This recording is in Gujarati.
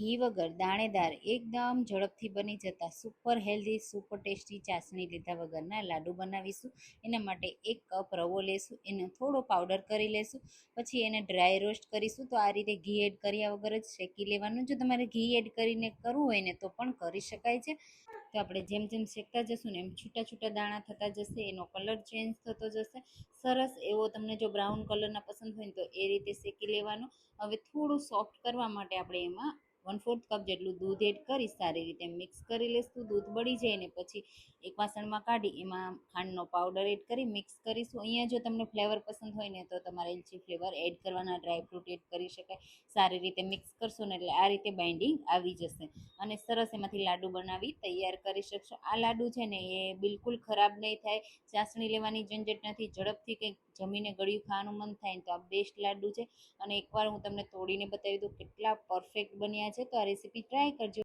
ઘી વગર દાણેદાર એકદમ ઝડપથી બની જતા સુપર હેલ્ધી સુપર ટેસ્ટી ચાસણી લીધા વગરના લાડુ બનાવીશું. એના માટે એક કપ રવો લેશું, એને થોડો પાવડર કરી લેશું, પછી એને ડ્રાય રોસ્ટ કરીશું. તો આ રીતે ઘી એડ કર્યા વગર જ શેકી લેવાનું. જો તમારે ઘી એડ કરીને કરવું હોય ને તો પણ કરી શકાય છે. તો આપણે જેમ જેમ શેકતા જશું ને એમ છૂટા છૂટા દાણા થતા જશે, એનો કલર ચેન્જ થતો જશે. સરસ એવો તમને જો બ્રાઉન કલરના પસંદ હોય ને તો એ રીતે શેકી લેવાનું. હવે થોડું સોફ્ટ કરવા માટે આપણે એમાં વન ફોર્થ કપ જેટલું દૂધ એડ કરી સારી રીતે મિક્સ કરી લઈશું દૂધ બળી જાય ને પછી એક વાસણમાં કાઢી, એમાં ખાંડનો પાવડર એડ કરી મિક્સ કરીશું. અહીંયા જો તમને ફ્લેવર પસંદ હોય ને તો તમારે એલચી ફ્લેવર એડ કરવાના ડ્રાયફ્રૂટ એડ કરી શકાય. સારી રીતે મિક્સ કરશો ને એટલે આ રીતે બાઇન્ડિંગ આવી જશે. અને સરસ એમાંથી લાડુ બનાવી તૈયાર કરી શકશો. આ લાડુ છે ને એ બિલકુલ ખરાબ નહીં થાય. ચાસણી લેવાની ઝંઝટ નથી. ઝડપથી કંઈક જમીને ગળ્યું ખાવાનું મન થાય ને તો આ બેસ્ટ લાડુ છે. અને એકવાર હું તમને તોડીને બતાવી દઉં કેટલા પરફેક્ટ બન્યા છે તો આ રેસીપી ટ્રાય કરજો.